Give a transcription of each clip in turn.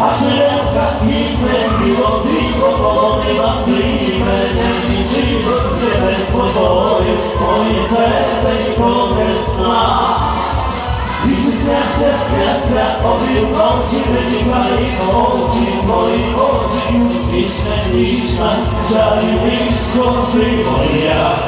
а черевка квітне, біло диво, полонила мене нічого, тебе з водою, моє серденько несла. І зі серця, серця, обрів очі, витікає очі, твої очі, усмішна, ніжна, чарівницько ти моя.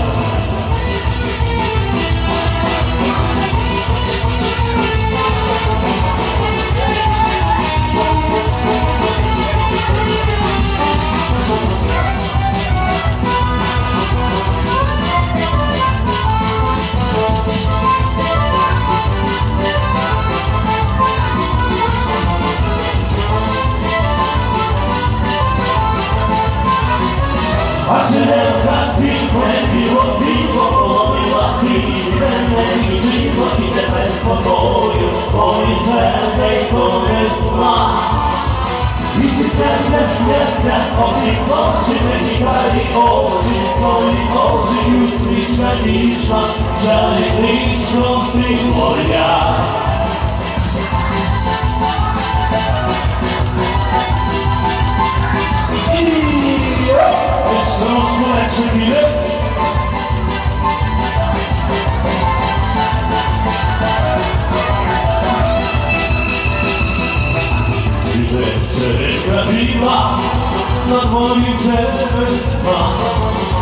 Дворі вже весна,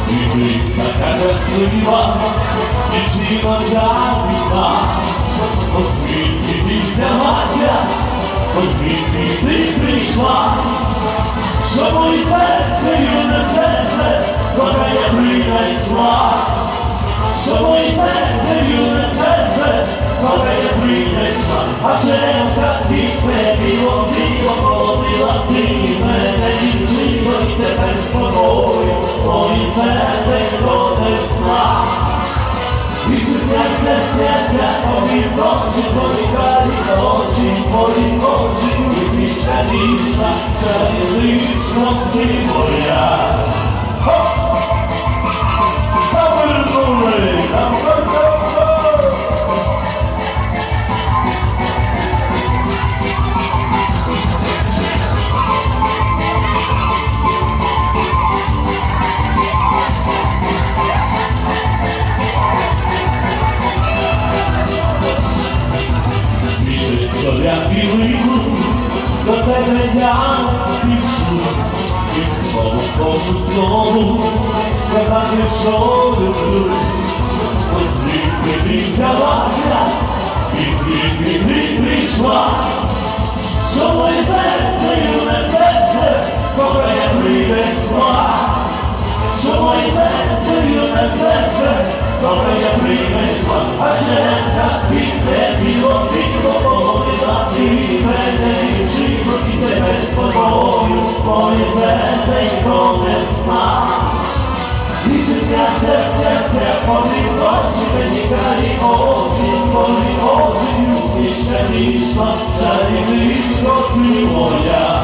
і ти така красива, дівчина чарівна, озвідки ти взялася, озвідки ти прийшла, що моє серце, юне серце, кохає принесла, що моє серце, юне серце, кохає принесла, а біло диво, полонила моє серденько несла. І серця, твої очі, твої карі очі, очі, усмішка ніжна, чарівничко ти моя. Що люблю. Ось звідки ти взялася, і звідки ти прийшла, що моє серце, юне серце, кохає принесла. Що моє серце, юне серце, кохає принесла, а черенка пікне, біло біло, полонила ти мене дівчино, і тебе з тобою, моє серденько повні очі, витікалі очі, твої очі, усмішка ніжна, чарівничко ти моя.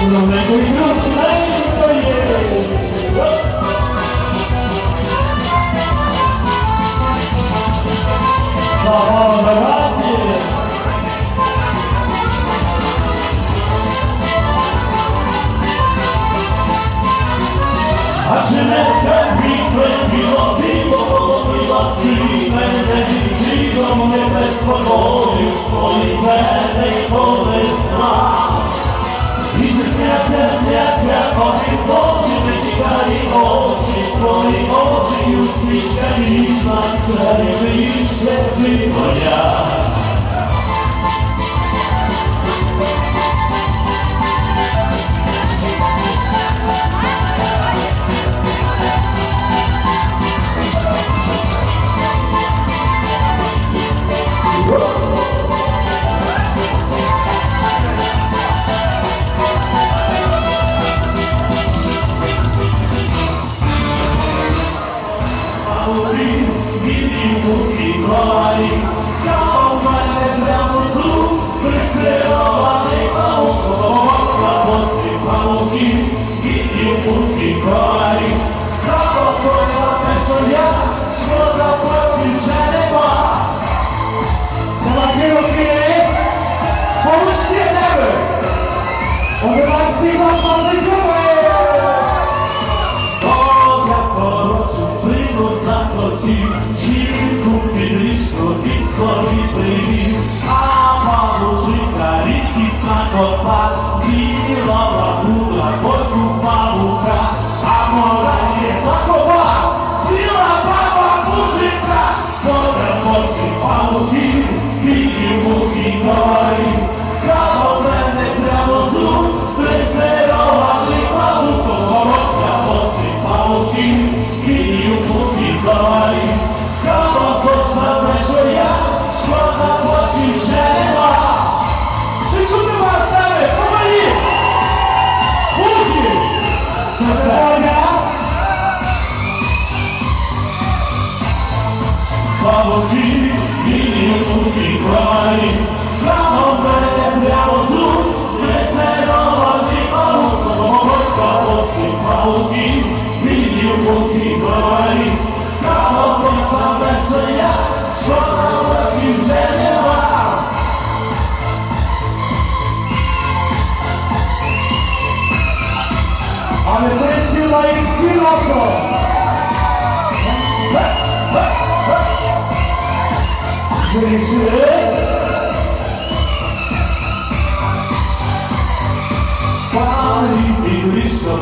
Кровненько і кровненько є. Слава Богу! А дівчино, не коли твої несла. І серця, серця, очі, очі, витікалі очі, твої очі, усмішка ніжна, все ти моя.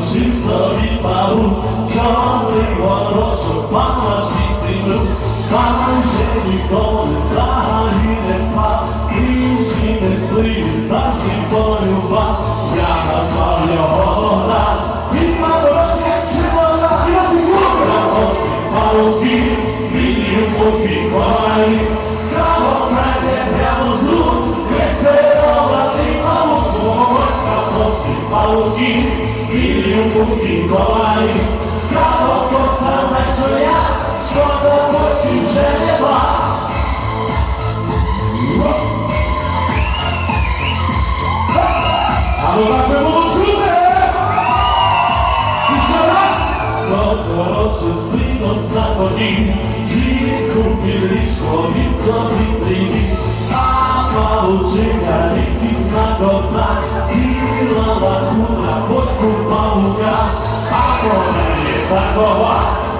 Живсові пару, чорний горошок, положить землю, там же ніколи взагалі не спав, інші не слив, завжди полюбав, я назвав його на, він народження живота, я de nós. 说三句三个话。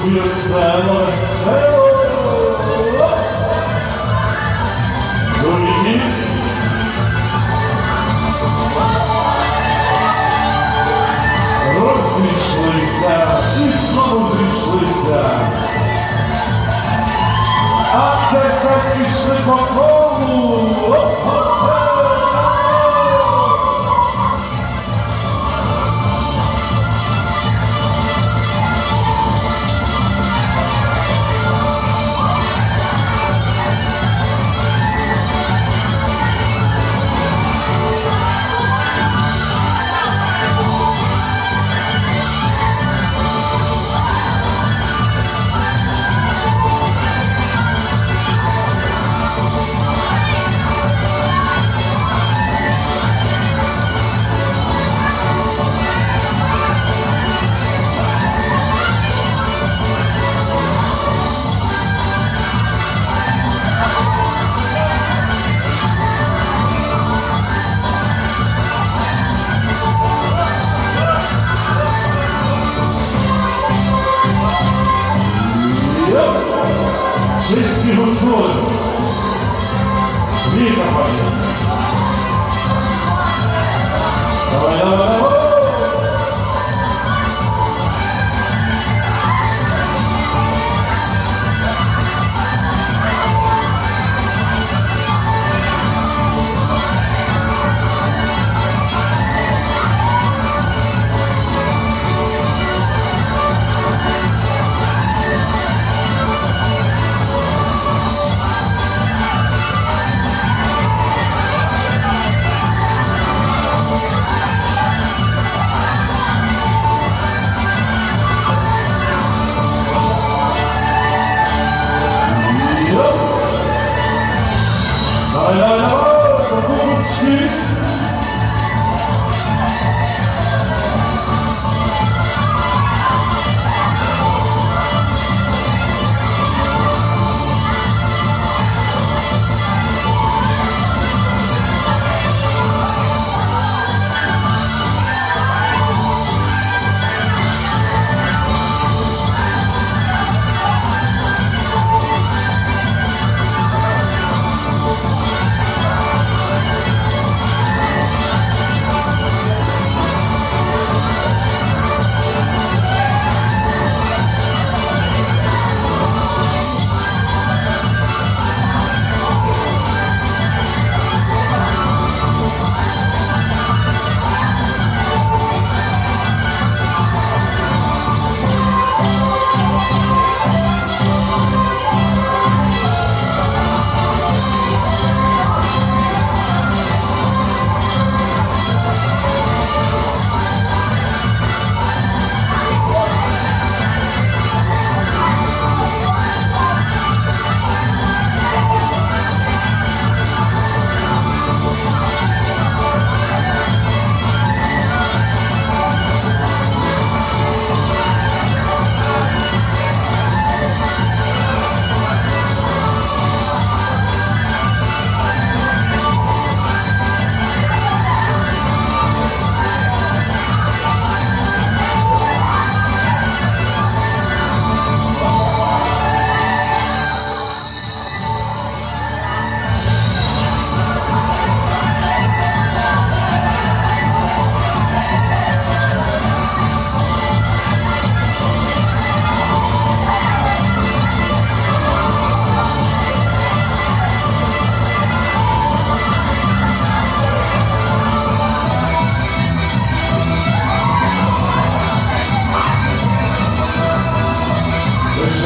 Пісня весела, весела. Дорогі. Розмішлися і знову зійшлися. А тепер пішли по колу.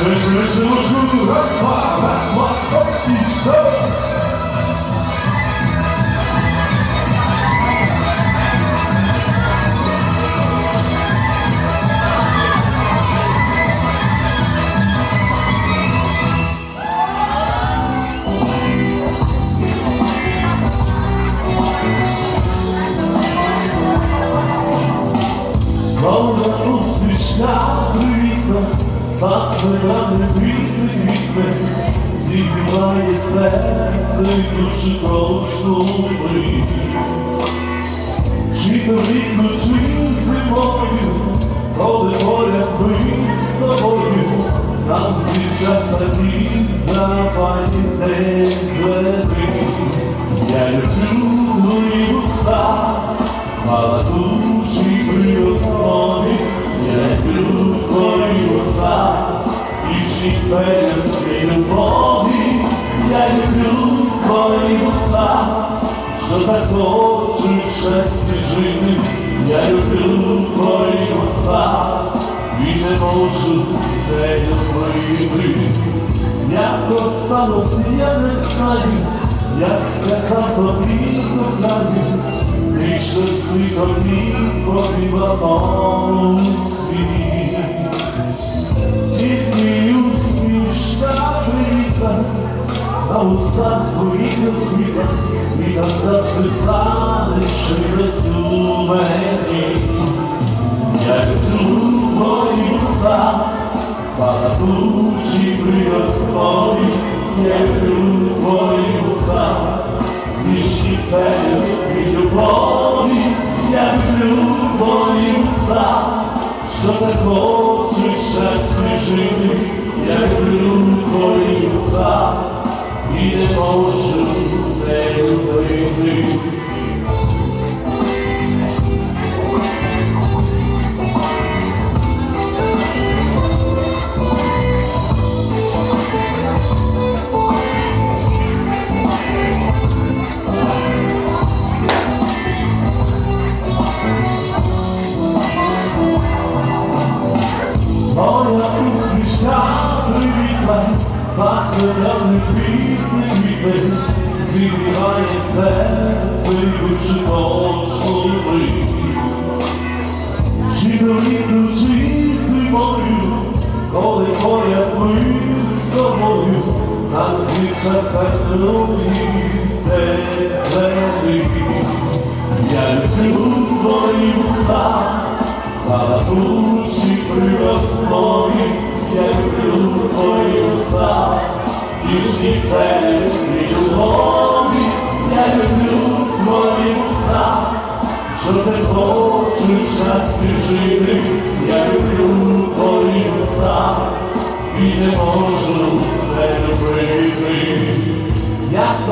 Раз, два, раз, два, раз, пішов. Вірші прошу ми, чи то вікно, зимою, коли воля ми з тобою, нам всі частоті запані не зети. Я люблю мої уста, молоду чи при основі, я люблю твої уста, і жить без любові. Так хочуть щастя жити. Я люблю твої уста, і не можу не любити. Як осталось, я не знаю, я сказав тобі кохаю, ти щось тобі повіла моєму світі. На устах твоїх освіта, і назавжди залишилась у мені. Я люблю твої уста, Пахнущий при Господі, я люблю твої уста, ніжні песні любові, я люблю твої уста, що так хочуть Я люблю твої уста, Балакучі при основі, я люблю твої уста, Ніжні песні я люблю твої уста, що ти хочеш щастя жити, я люблю твої уста, і не можу любити.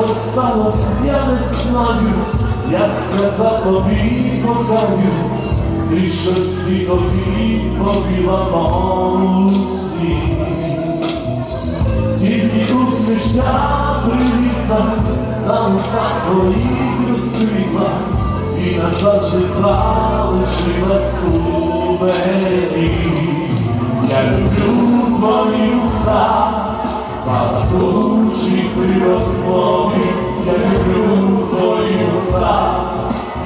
Сталося, я не знаю, я сказав тобі кохаю, ти щось ти тобі повіла моєму сні. Тільки усмішка привітна, на устах твоїх розсвітла, і назавжди залишилась у мені. Я люблю твої уста, Балакучі при основі, я люблю твої уста,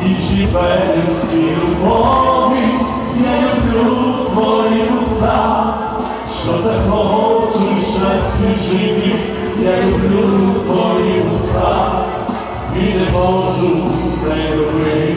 і живельські любові, я люблю твої уста, що хочуть щастя жити, я люблю твої уста, і не можу не любити.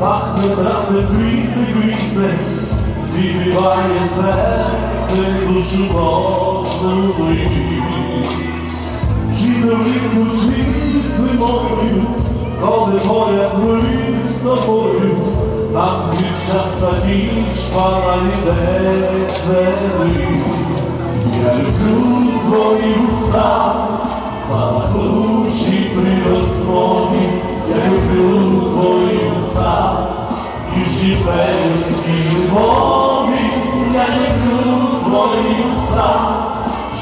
Пахне травне квіти квітне, зігріває серце душу кожної. Чи довідку, чи зимою, коли поряд ми з тобою, там звідчаса ніж палає землі. Я люблю твої уста, Пахнущі при розмові, я люблю твої уста, і живельські любові, я люблю твої уста,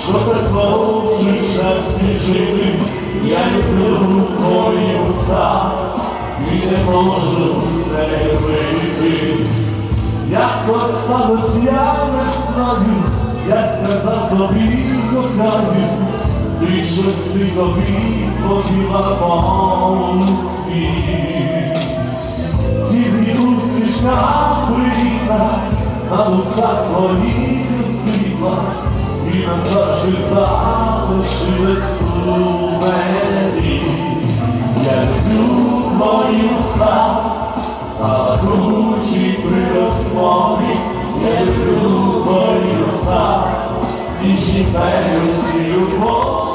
що так хочуть жити, я люблю твої уста, і не можу не любити. Як осталось, я не знаю, я сказав тобі кохаю, ти що світові побіла по світ. Тільки усмішка привітна, на вусах твоїх світла, і назавжди залишилась у мені. Я люблю твої уста, а кручі при розмові, я люблю твої уста, між нітею любов.